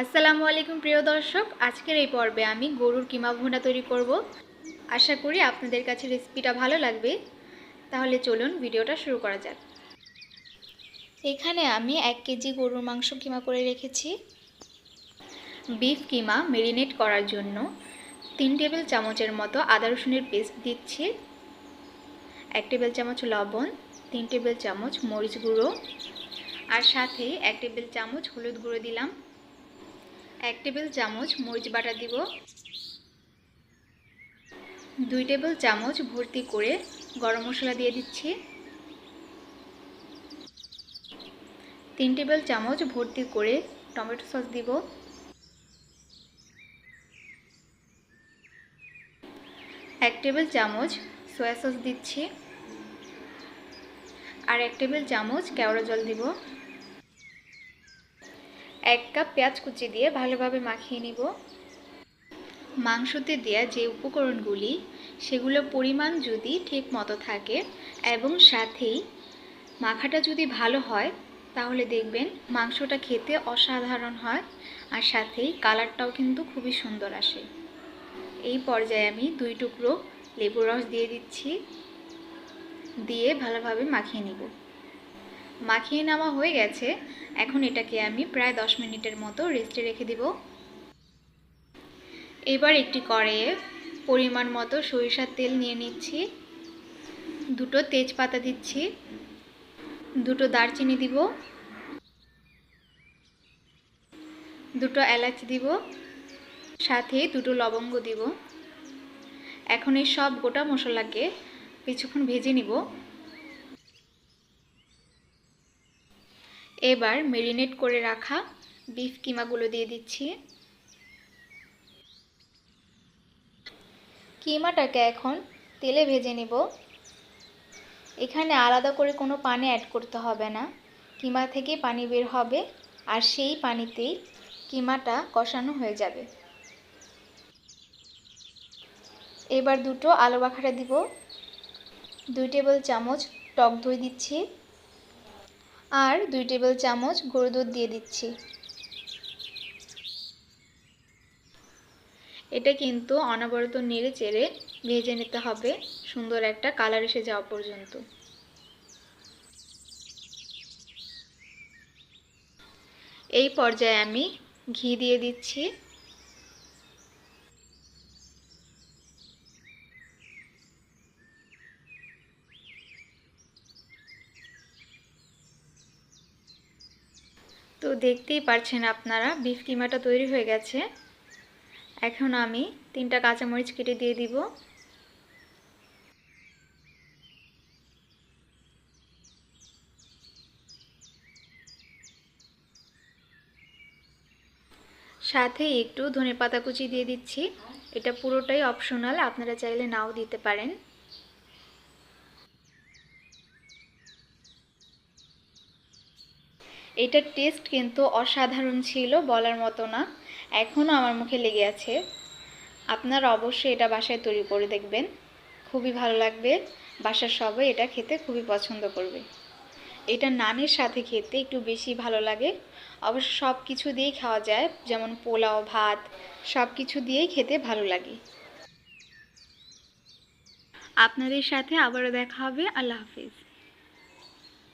আসসালামু আলাইকুম প্রিয় দর্শক, আজকের এই পর্বে আমি গরুর কিমা ভুনা তৈরি করব। আশা করি আপনাদের কাছে রেসিপিটা ভালো লাগবে। তাহলে চলুন ভিডিওটা শুরু করা যাক। এখানে আমি এক কেজি গরুর মাংস কিমা করে রেখেছি। বিফ কিমা মেরিনেট করার জন্য তিন টেবিল চামচের মতো আদা রসুনের পেস্ট দিচ্ছি। এক টেবিল চামচ লবণ, তিন টেবিল চামচ মরিচ গুঁড়ো, আর সাথে এক টেবিল চামচ হলুদ গুঁড়ো দিলাম। এক টেবিল চামচ মরিচ বাটা দিব। দুই টেবিল চামচ ভর্তি করে গরম মশলা দিয়ে দিচ্ছি। তিন টেবিল চামচ ভর্তি করে টমেটো সস দিব। এক টেবিল চামচ সয়া সস দিচ্ছি। আর এক টেবিল চামচ কেওড়া জল দিব। এক কাপ পেঁয়াজ কুচি দিয়ে ভালোভাবে মাখিয়ে নিব। মাংসতে দেওয়া যে উপকরণগুলি, সেগুলো পরিমাণ যদি ঠিক মতো থাকে এবং সাথেই মাখাটা যদি ভালো হয়, তাহলে দেখবেন মাংসটা খেতে অসাধারণ হয় আর সাথেই কালারটাও কিন্তু খুবই সুন্দর আসে। এই পর্যায়ে আমি দুই টুকরো লেবুর রস দিয়ে দিচ্ছি, দিয়ে ভালোভাবে মাখিয়ে নিব। মাখিয়ে নেওয়া হয়ে গেছে। এখন এটাকে আমি প্রায় দশ মিনিটের মতো রেস্টে রেখে দিব। এবার একটি কড়াইয়ে পরিমাণ মতো সরিষার তেল নিয়ে নিচ্ছি। দুটো তেজপাতা দিচ্ছি। দুটো দারচিনি দিব। দুটো এলাচ দিব। সাথে দুটো লবঙ্গ দিব। এখন এই সব গোটা মশলাকে কিছুক্ষণ ভেজে নিব। এবার মেরিনেট করে রাখা বিফ কিমাগুলো দিয়ে দিচ্ছি। কিমাটাকে এখন তেলে ভেজে নিব। এখানে আলাদা করে কোনো পানি অ্যাড করতে হবে না। কিমা থেকে পানি বের হবে আর সেই পানিতেই কিমাটা কষানো হয়ে যাবে। এবার দুটো আলু বাখারা দিব। দুই টেবিল চামচ টক দই দিচ্ছি। আর দুই টেবিল চামচ গরু দুধ দিয়ে দিচ্ছি। এটা কিন্তু অনবরত নেড়ে চেড়ে ভেজে নিতে হবে। সুন্দর একটা কালার এসে যাওয়া পর্যন্ত। এই পর্যায়ে আমি ঘি দিয়ে দিচ্ছি। তো দেখতেই পারছেন আপনারা বিফ কিমাটা তৈরি হয়ে গেছে। এখন আমি তিনটা কাঁচামরিচ কেটে দিয়ে দিব। সাথে একটু ধনে পাতা কুচি দিয়ে দিচ্ছি। এটা পুরোটাই অপশনাল আপনারা চাইলে নাও দিতে পারেন। এটার টেস্ট কিন্তু অসাধারণ ছিল, বলার মতো না। এখনও আমার মুখে লেগে আছে। আপনারা অবশ্যই এটা বাসায় তৈরি করে দেখবেন। খুবই ভালো লাগবে। বাসার সবাই এটা খেতে খুবই পছন্দ করবে। এটা নানের সাথে খেতে একটু বেশি ভালো লাগে। অবশ্য সব কিছু দিয়েই খাওয়া যায়, যেমন পোলাও, ভাত সব কিছু দিয়েই খেতে ভালো লাগে। আপনাদের সাথে আবারও দেখা হবে। আল্লাহ হাফিজ।